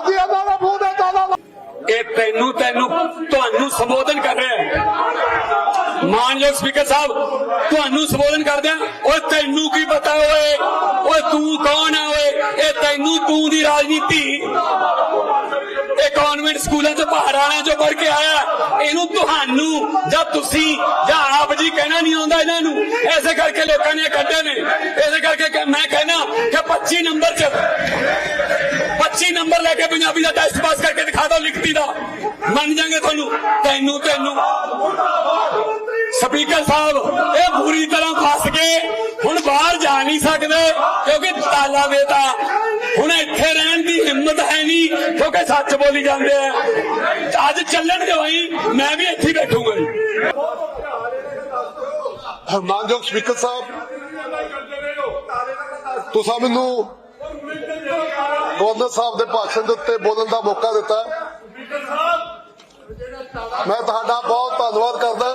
ਸਾਡੀ ਇਹਨਾਂ ਦਾ ਮੂੰਹ ਦੇ ਤਾਲਾ ਇਹ ਤੈਨੂੰ ਤੈਨੂੰ ਤੁਹਾਨੂੰ ਸੰਬੋਧਨ ਕਰ ਰਿਹਾ ਹੈ। ਮਾਨਯੋਗ ਸਪੀਕਰ ਸਾਹਿਬ, ਤੁਹਾਨੂੰ ਸੰਬੋਧਨ ਕਰਦਿਆਂ ਓਏ, ਤੈਨੂੰ ਕੀ ਪਤਾ ਓਏ? ਓਏ, ਤੂੰ ਕੌਣ ਹੈ ਓਏ? ਇਹ ਤੈਨੂੰ, ਤੂੰ ਦੀ ਰਾਜਨੀਤੀ। ਇਹ ਕਨਵੈਂਟ ਸਕੂਲਾਂ ਚ, ਪਹਾੜਾਂ ਚੋਂ ਪੜ ਕੇ ਆਇਆ। ਇਹਨੂੰ ਤੁਹਾਨੂੰ, ਜਾਂ ਤੁਸੀਂ, ਜਾਂ ਆਪ ਜੀ ਕਹਿਣਾ ਨਹੀਂ ਆਉਂਦਾ ਇਹਨਾਂ ਨੂੰ। ਐਸੇ ਕਰਕੇ ਲੋਕਾਂ ਨੇ ਕੱਢੇ ਨੇ। ਐਸੇ ਕਰਕੇ ਮੈਂ ਕਹਿਣਾ ਕਿ 25 ਨੰਬਰ ਚ ਨੰਬਰ ਲੈ ਕੇ ਪੰਜਾਬੀ ਦਾ ਟੈਸਟ ਪਾਸ ਕਰਕੇ ਦਿਖਾ ਦਿਓ ਲਿਖਤੀ ਦਾ। ਮੰਨ ਜਾਗੇ ਤੁਹਾਨੂੰ? ਤੈਨੂੰ ਤੈਨੂੰ। ਸਪੀਕਰ ਸਾਹਿਬ, ਇਹ ਬੁਰੀ ਤਰ੍ਹਾਂ ਫਸ ਗਏ ਹੁਣ ਬਾਹਰ ਜਾ ਨਹੀਂ ਸਕਦੇ, ਕਿਉਂਕਿ ਤਾਲਾ ਦੇਤਾ ਹੁਣ ਇੱਥੇ ਰਹਿਣ ਦੀ ਹਿੰਮਤ ਹੈ ਨਹੀਂ, ਕਿਉਂਕਿ ਸੱਚ ਬੋਲੀ ਜਾਂਦੇ ਆ। ਅੱਜ ਚੱਲਣ ਜਵਾਈ ਮੈਂ ਵੀ ਇੱਥੇ ਬੈਠੂਗਾ। ਜੀ ਮਾਨਯੋਗ ਸਪੀਕਰ ਸਾਹਿਬ, ਤੁਸੀਂ ਮੈਨੂੰ ਗਵਰਨਰ ਸਾਹਿਬ ਦੇ ਭਾਸ਼ਣ ਦੇ ਉੱਤੇ ਬੋਲਣ ਦਾ ਮੌਕਾ ਦਿੱਤਾ। ਮੈਂ ਤੁਹਾਡਾ ਬਹੁਤ ਧੰਨਵਾਦ ਕਰਦਾ।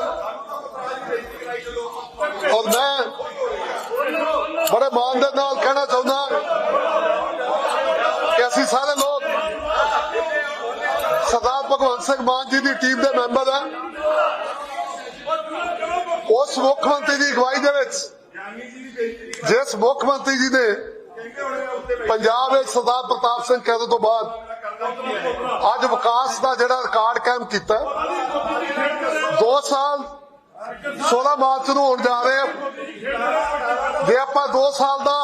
ਔਰ ਮੈਂ ਬੜੇ ਮਾਣ ਦੇ ਨਾਲ ਕਹਿਣਾ ਚਾਹੁੰਦਾ ਕਿ ਅਸੀਂ ਸਾਰੇ ਲੋਕ ਸਰਦਾਰ ਭਗਵੰਤ ਸਿੰਘ ਮਾਨ ਜੀ ਦੀ ਟੀਮ ਦੇ ਮੈਂਬਰ ਹਾਂ ਉਸ ਮੁੱਖ ਮੰਤਰੀ ਦੀ ਅਗਵਾਈ ਦੇ ਵਿੱਚ ਜਿਸ ਮੁੱਖ ਮੰਤਰੀ ਜੀ ਨੇ ਪੰਜਾਬ ਵਿੱਚ ਸਰਦਾਰ ਪ੍ਰਤਾਪ ਸਿੰਘ ਕੈਦੇ ਤੋਂ ਬਾਅਦ ਅੱਜ ਵਿਕਾਸ ਦਾ ਜਿਹੜਾ ਰਿਕਾਰਡ ਕਾਇਮ ਕੀਤਾ। 2 ਸਾਲ 16 ਮਾਰਚ ਨੂੰ ਹੋਣ ਜਾ ਰਹੇ ਜੇ ਆਪਾਂ 2 ਸਾਲ ਦਾ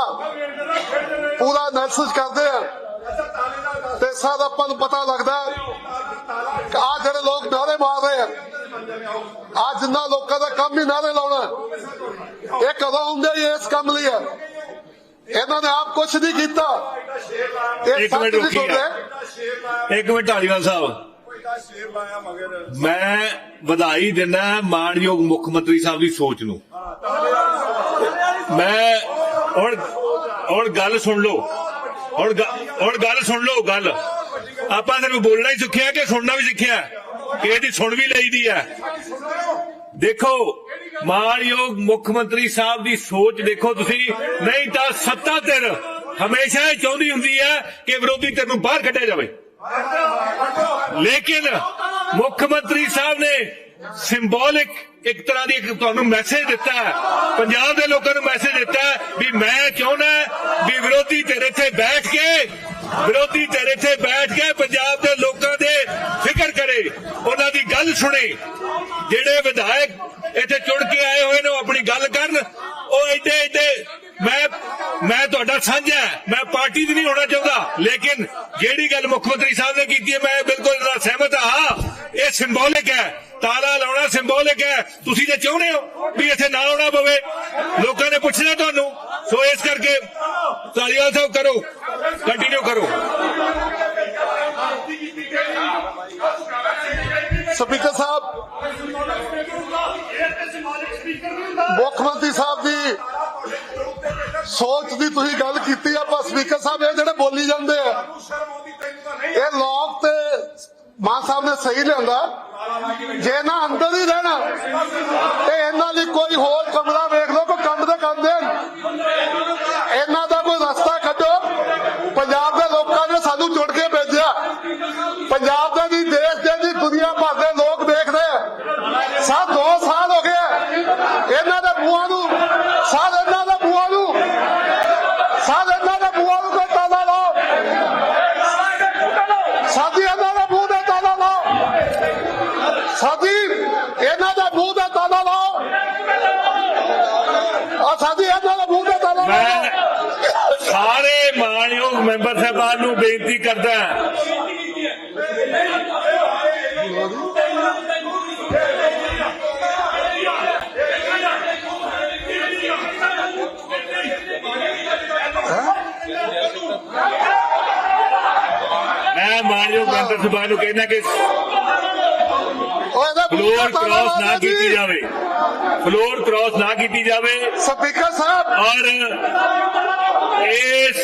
ਪੂਰਾ ਐਨਾਲਿਸਿਸ ਕਰਦੇ ਆ, ਤੇ ਸਾਡਾ ਆਪਾਂ ਨੂੰ ਪਤਾ ਲੱਗਦਾ ਕਿ ਆ ਜਿਹੜੇ ਲੋਕ ਨਾਰੇ ਮਾਰ ਰਹੇ ਆ ਆ ਜਿੰਨਾ ਲੋਕਾਂ ਦਾ ਕੰਮ ਹੀ ਨਾਰੇ ਲਾਉਣਾ ਇਹ ਕਦੋਂ ਹੁੰਦਾ ਹੀ ਇਸ ਕੰਮ ਲਈ ਹੈ ਇਹਨਾਂ ਨੇ ਆਪ ਕੁਝ ਨਹੀਂ ਕੀਤਾ। ਇਹ ਇੱਕ ਮਿੰਟ। ਸੁਣਦੇ। ਇੱਕ ਮਿੰਟ ਢਾਲੀਵਾਲ ਸਾਹਿਬ। ਮੈਂ ਵਧਾਈ ਦਿੰਦਾ ਮਾਨਯੋਗ ਮੁੱਖ ਮੰਤਰੀ ਸਾਹਿਬ ਦੀ ਸੋਚ ਨੂੰ। ਮੈਂ ਹੁਣ ਹੁਣ ਗੱਲ ਸੁਣ ਲਓ। ਹੁਣ ਹੁਣ ਗੱਲ ਸੁਣ ਲਓ ਗੱਲ। ਆਪਾਂ ਸਿਰਫ ਬੋਲਣਾ ਹੀ ਸਿੱਖਿਆ ਕਿ ਸੁਣਨਾ ਵੀ ਸਿੱਖਿਆ? ਕਿ ਇਹਦੀ ਸੁਣ ਵੀ ਲਈਦੀ ਹੈ। ਦੇਖੋ ਮਾਨਯੋਗ ਮੁੱਖ ਮੰਤਰੀ ਸਾਹਿਬ ਦੀ ਸੋਚ ਦੇਖੋ ਤੁਸੀਂ। ਨਹੀਂ ਤਾਂ ਸੱਤਾ ਧਿਰ ਹਮੇਸ਼ਾ ਇਹ ਚਾਹੁੰਦੀ ਹੁੰਦੀ ਹੈ ਕਿ ਵਿਰੋਧੀ ਧਿਰ ਨੂੰ ਬਾਹਰ ਕੱਢਿਆ ਜਾਵੇ। ਲੇਕਿਨ ਮੁੱਖ ਮੰਤਰੀ ਸਾਹਿਬ ਨੇ ਸਿੰਬੋਲਿਕ ਇੱਕ ਤਰ੍ਹਾਂ ਦੀ ਇੱਕ ਤੁਹਾਨੂੰ ਮੈਸੇਜ ਦਿੱਤਾ ਹੈ। ਪੰਜਾਬ ਦੇ ਲੋਕਾਂ ਨੂੰ ਮੈਸੇਜ ਦਿੱਤਾ ਹੈ ਵੀ ਮੈਂ ਚਾਹੁੰਦਾ ਵੀ ਵਿਰੋਧੀ ਧਿਰ ਇੱਥੇ ਬੈਠ ਕੇ, ਵਿਰੋਧੀ ਧਿਰ ਇੱਥੇ ਬੈਠ ਕੇ ਪੰਜਾਬ ਦੇ ਲੋਕਾਂ ਦੇ ਫਿਕਰ ਕਰੇ। ਗੱਲ ਸੁਣੇ। ਜਿਹੜੇ ਵਿਧਾਇਕ ਇੱਥੇ ਚੁਣ ਕੇ ਆਏ ਹੋਏ ਨੇ, ਉਹ ਆਪਣੀ ਗੱਲ ਕਰਨ। ਉਹ ਇੱਥੇ ਇੱਥੇ, ਮੈਂ ਮੈਂ ਤੁਹਾਡਾ ਸਾਂਝਾ ਮੈਂ ਪਾਰਟੀ ਦੀ ਨਹੀਂ ਹੋਣਾ ਚਾਹੁੰਦਾ। ਲੇਕਿਨ ਜਿਹੜੀ ਗੱਲ ਮੁੱਖ ਮੰਤਰੀ ਸਾਹਿਬ ਨੇ ਕੀਤੀ ਹੈ, ਮੈਂ ਬਿਲਕੁਲ ਨਾਲ ਸਹਿਮਤ ਹਾਂ। ਇਹ ਸਿੰਬੋਲਿਕ ਹੈ। ਤਾਲਾ ਲਾਉਣਾ ਸਿੰਬੋਲਿਕ ਹੈ। ਤੁਸੀਂ ਜੇ ਚਾਹੁੰਦੇ ਹੋ ਵੀ ਇੱਥੇ ਨਾ ਆਉਣਾ ਪਵੇ। ਲੋਕਾਂ ਨੇ ਪੁੱਛਣਾ ਤੁਹਾਨੂੰ। ਸੋ ਇਸ ਕਰਕੇ ਤਾਲੀਵਾਲ ਸਾਹਿਬ ਕਰੋ। ਕੰਟੀਨਿਊ ਕਰੋ। ਸਪੀਕਰ ਸਾਹਿਬ। ਮੁੱਖ ਮੰਤਰੀ ਸਾਹਿਬ ਦੀ ਸੋਚ ਦੀ ਤੁਸੀਂ ਗੱਲ ਕੀਤੀ, ਆਪਾਂ ਸਪੀਕਰ ਸਾਹਿਬ ਇਹ ਜਿਹੜੇ ਬੋਲੀ ਜਾਂਦੇ ਆ, ਇਹ ਲੋਕ ਤੇ ਮਾਨ ਸਾਹਿਬ ਨੇ ਸਹੀ ਲਿਆਂਦਾ। ਜੇ ਨਾ ਅੰਦਰ ਹੀ ਰਹਿਣਾ, ਤੇ ਇਹਨਾਂ ਲਈ ਕੋਈ ਹੋਰ ਕਮਰਾ ਵੇਖ ਲਓ ਕੋਈ ਕੰਮ ਦੇ ਕੰਮ ਦੇਣ ਇਹਨਾਂ ਦਾ ਕੋਈ ਰਸਤਾ ਕੱਢੋ ਪੰਜਾਬ ਦੇ ਲੋਕਾਂ ਨੇ ਸਾਨੂੰ ਚੁਣ ਕੇ ਭੇਜਿਆ ਪੰਜਾਬ ਦੇ ਵੀ ਦੇਸ਼ ਦੇ ਵੀ ਦੁਨੀਆ ਭਰ ਦੇ ਲੋਕ ਦੇਖਦੇ ਆ ਸਾ 2 ਸਾਲ ਹੋ ਗਏ ਆ। ਇਹਨਾਂ ਦੇ ਬੂਆਂ ਨੂੰ ਸਾਲ ਇਹਨਾਂ ਦੇ ਬੂਆਂ ਨੂੰ ਸਾਲ ਇਹਨਾਂ ਦੇ ਬੂਆਂ ਨੂੰ ਕੋਈ ਤਾਲਾ ਲਾਓ ਸਾਡੀ ਇਹਨਾਂ ਦੇ ਮੂੰਹ ਦੇ ਤਾਲਾ ਲਾਓ ਸਾਡੀ ਇਹਨਾਂ ਦੇ ਮੂੰਹ ਦੇ ਤਾਲਾ ਲਾਓ ਆ ਸਾਡੀ ਇਹਨਾਂ ਦੇ ਮੂੰਹ ਦੇ ਤਾਲਾ ਮੈਂ ਲਾਓ ਸਾਰੇ ਮਾਨਯੋਗ ਮੈਂਬਰ ਸਾਹਿਬਾਨ ਨੂੰ ਬੇਨਤੀ ਕਰਦਾ ਮੈਂ ਮਾਨਯੋਗ ਮੈਂਬਰ ਸਾਹਿਬਾਨ ਨੂੰ ਕਹਿੰਦਾ ਕਿ ਓਏ ਇਹਦੇ ਮੂੰਹ ਫਲੋਰ ਦੇ ਤਾਲਾ ਕ੍ਰਾਸ ਨਾ ਲਾ ਦਿਓ ਕੀਤੀ ਜੀ। ਜਾਵੇ ਫਲੋਰ ਕ੍ਰਾਸ ਨਾ ਕੀਤੀ ਜਾਵੇ ਸਪੀਕਰ ਸਾਹਿਬ ਔਰ ਇਸ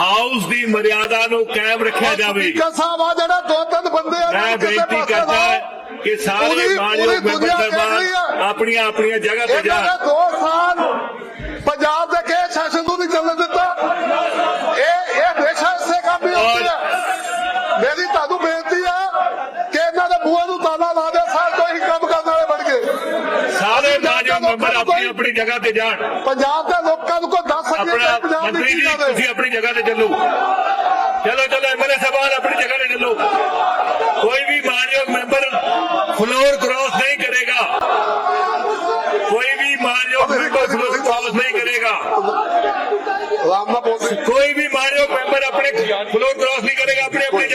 ਹਾਊਸ ਦੀ ਮਰਿਆਦਾ ਨੂੰ ਕਾਇਮ ਰੱਖਿਆ ਜਾਵੇ। ਸਪੀਕਰ ਸਾਹਿਬ ਆ ਜਿਹੜਾ ਦੋ ਤਿੰਨ ਬੰਦੇ ਆ ਮੈਂ ਬੇਨਤੀ ਕਰਦਾ ਕਿ ਸਾਰੇ ਮਾਨਯੋਗ ਮੈਂਬਰ ਸਾਹਿਬਾਨ ਆਪਣੀਆਂ ਆਪਣੀਆਂ ਜਗ੍ਹਾ ਤੇ ਜਾਣ ਦੋ ਸਾਲ ਪੰਜਾਬ ਦੇ ਕੇ ਸ਼ਾਸਨ ਨੂੰ ਨਹੀਂ ਚੱਲਣ ਦਿੱਤਾ। ਇਹ ਇਹ ਹਮੇਸ਼ਾ ਇਸੇ ਕੰਮ ਹੀ ਮੇਰੀ ਤੁਹਾਨੂੰ ਬੇਨਤੀ ਆ ਕਿ ਇਹਨਾਂ ਦੇ ਬੂਹੇ ਨੂੰ ਤਾਲਾ ਲਾ ਔਰ ਕੋਈ ਆਪਣੀ ਆਪਣੀ ਜਗ੍ਹਾ ਤੇ ਜਾਣ। ਪੰਜਾਬ ਦੇ ਲੋਕਾਂ ਨੂੰ ਕੋਈ ਦੱਸ ਸਕੇ ਆਪਣਾ ਕਿ ਪੰਜਾਬ ਦੀ ਮੰਤਰੀ ਕੀ ਜੀ ਗੱਲ ਹੈ? ਤੁਸੀਂ ਆਪਣੀ ਜਗ੍ਹਾ ਤੇ ਚੱਲੋ। ਚਲੋ ਚਲੋ ਐਮਐਲਏ ਸਾਹਿਬਾਨ ਆਪਣੀ ਜਗ੍ਹਾ ਤੇ ਚੱਲੋ। ਕੋਈ ਵੀ ਮਾਨਯੋਗ ਮੈਂਬਰ ਫਲੋਰ ਕ੍ਰਾਸ ਨਹੀਂ ਕਰੇਗਾ। ਕੋਈ ਵੀ ਮਾਨਯੋਗ ਮੈਂਬਰ ਫਲੋਰ ਕ੍ਰਾਸ ਨਹੀਂ ਕਰੇਗਾ। ਰਾਮ ਨਾਲ ਬੋਲਦੇ ਕੋਈ ਵੀ ਮਾਨਯੋਗ ਮੈਂਬਰ ਆਪਣੇ ਫਲੋਰ ਕ੍ਰਾਸ ਨਹੀਂ ਕਰੇਗਾ ਆਪਣੀ ਆਪਣੀ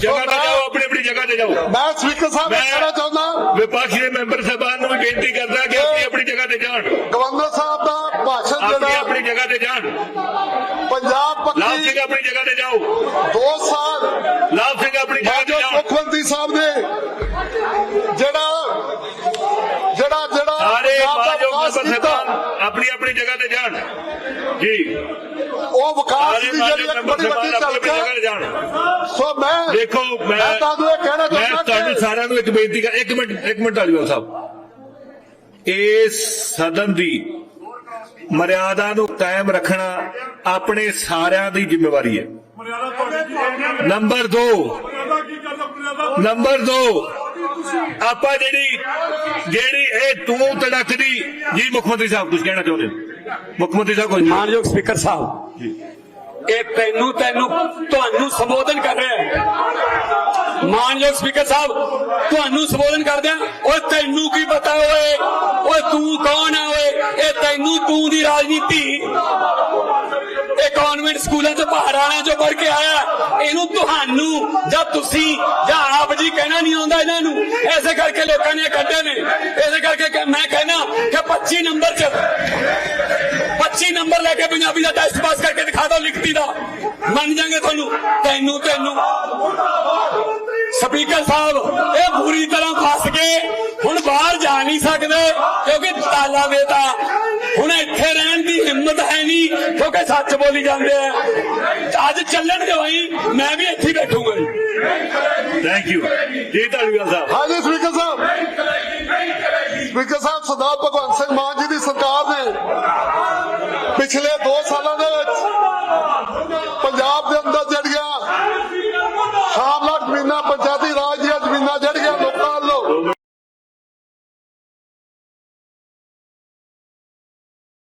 ਜਗ੍ਹਾ ਤੇ ਜਾਓ ਆਪਣੀ ਆਪਣੀ ਜਗ੍ਹਾ ਤੇ ਜਾਓ। ਮੈਂ ਸਪੀਕਰ ਸਾਹਿਬ ਨੂੰ ਕਹਿਣਾ ਚਾਹੁੰਦਾ ਵਿਪਕਸ਼ ਦੇ ਮੈਂਬਰ ਸਾਹਿਬਾਨ ਨੂੰ ਵੀ ਬੇਨਤੀ ਕਰਦਾ ਕਿ ਆਪਣੀ ਆਪਣੀ ਜਗ੍ਹਾ ਤੇ ਜਾਣ। ਗਵਰਨਰ ਸਾਹਿਬ ਦਾ ਭਾਸ਼ਣ ਆਪਣੀ ਜਿਹੜਾ ਆਪਣੀ ਜਗ੍ਹਾ ਤੇ ਜਾਣ। ਪੰਜਾਬ ਲਾਭ ਪੱਖੀ ਸਿੰਘ ਆਪਣੀ ਜਗ੍ਹਾ ਤੇ ਜਾਓ। 2 ਸਾਲ ਲਾਭ ਸਿੰਘ ਆਪਣੀ ਜਗ੍ਹਾ ਤੇ ਮਾਨਯੋਗ ਜਾਓ ਮੁੱਖ ਮੰਤਰੀ ਸਾਹਿਬ ਨੇ ਜਿਹੜਾ ਜਿਹੜਾ ਜਿਹੜਾ ਸਾਰੇ ਪੰਜਾਬ ਸਾਹਿਬਾਨ ਆਪਣੀ ਆਪਣੀ ਜਗ੍ਹਾ ਤੇ ਜਾਣ। ਜੀ। ਉਹ ਵਿਕਾਸ ਦੀ ਜਿਹੜੀ ਇੱਕ ਬੜੀ ਵੱਡੀ ਝਲਕ ਹੈ। ਸੋ ਮੈਂ ਦੇਖੋ ਮੈਂ ਮੈਂ ਤੁਹਾਨੂੰ ਇਹ ਕਹਿਣਾ ਮੈਂ ਚਾਹੁੰਦਾ ਤੁਹਾਨੂੰ ਕਿ ਸਾਰਿਆਂ ਨੂੰ ਇੱਕ ਬੇਨਤੀ ਕਰ ਇੱਕ ਮਿੰਟ ਇੱਕ ਮਿੰਟ ਢਾਲੀਵਾਲ ਸਾਹਿਬ। ਇਸ ਸਦਨ ਦੀ ਮਰਿਆਦਾ ਨੂੰ ਕਾਇਮ ਰੱਖਣਾ ਆਪਣੇ ਸਾਰਿਆਂ ਦੀ ਜ਼ਿੰਮੇਵਾਰੀ ਹੈ। ਨੰਬਰ 2 ਨੰਬਰ 2 ਆਪਾਂ ਜਿਹੜੀ ਜਿਹੜੀ ਇਹ ਤੂੰ ਤੜਕਦੀ ਜੀ ਮੁੱਖ ਮੰਤਰੀ ਸਾਹਿਬ ਕੁਝ ਕਹਿਣਾ ਚਾਹੁੰਦੇ ਹੋ? ਮੁੱਖ ਮੰਤਰੀ ਸਾਹਿਬ ਕੁਝ ਮਾਨਯੋਗ ਸਪੀਕਰ ਸਾਹਿਬ ਇਹ ਤੈਨੂੰ ਤੈਨੂੰ ਤੁਹਾਨੂੰ ਸੰਬੋਧਨ ਕਰ ਰਿਹਾ ਹੈ। ਮਾਨਯੋਗ ਸਪੀਕਰ ਸਾਹਿਬ ਤੁਹਾਨੂੰ ਸੰਬੋਧਨ ਕਰਦਿਆਂ ਓਏ ਤੈਨੂੰ ਕੀ ਪਤਾ ਓਏ? ਓਏ ਤੂੰ ਕੌਣ ਆ ਓਏ? ਇਹ ਤੈਨੂੰ ਤੂੰ ਦੀ ਰਾਜਨੀਤੀ ਇਹ ਕਨਵੈਂਟ ਸਕੂਲਾਂ ਚ ਪਹਾੜਾਂ ਚੋਂ ਪੜ ਕੇ ਆਇਆ। ਇਹਨੂੰ ਤੁਹਾਨੂੰ ਜਾਂ ਤੁਸੀਂ ਜਾਂ ਆਪ ਜੀ ਕਹਿਣਾ ਨਹੀਂ ਆਉਂਦਾ ਇਹਨਾਂ ਨੂੰ। ਐਸੇ ਕਰਕੇ ਲੋਕਾਂ ਨੇ ਕੱਢੇ ਨੇ। ਐਸੇ ਕਰਕੇ ਮੈਂ ਕਹਿਣਾ ਕਿ 25 ਨੰਬਰ ਚ 25 ਨੰਬਰ ਲੈ ਕੇ ਪੰਜਾਬੀ ਦਾ ਟੈਸਟ ਪਾਸ ਕਰਕੇ ਦਿਖਾ ਦਿਓ ਲਿਖਤੀ ਦਾ। ਮੰਨ ਜਾਗੇ ਤੁਹਾਨੂੰ। ਤੈਨੂੰ ਤੈਨੂੰ। ਸਪੀਕਰ ਸਾਹਿਬ, ਇਹ ਬੁਰੀ ਤਰ੍ਹਾਂ ਫਸ ਗਏ। ਹੁਣ ਬਾਹਰ ਜਾ ਨਹੀਂ ਸਕਦੇ, ਕਿਉਂਕਿ ਤਾਲਾ ਦੇਤਾ ਹੁਣ ਇੱਥੇ ਰਹਿਣ ਦੀ ਹਿੰਮਤ ਹੈ ਨਹੀਂ। ਕਿਉਂਕਿ ਸੱਚ ਬੋਲੀ ਜਾਂਦੇ ਆ। ਅੱਜ ਚੱਲਣ ਦਿਵਾਈ ਮੈਂ ਵੀ ਇੱਥੇ ਹੀ ਬੈਠੂਗਾ ਜੀ। ਥੈਂਕ ਯੂ ਜੀ ਢਾਲੀਵਾਲ ਸਾਹਿਬ। ਹਾਂਜੀ ਸਪੀਕਰ ਸਾਹਿਬ। ਸਪੀਕਰ ਸਾਹਿਬ ਸਰਦਾਰ ਭਗਵੰਤ ਸਿੰਘ ਮਾਨ ਜੀ ਦੀ ਸਰਕਾਰ ਨੇ ਪਿਛਲੇ 2 ਸਾਲਾਂ ਦੇ ਵਿੱਚ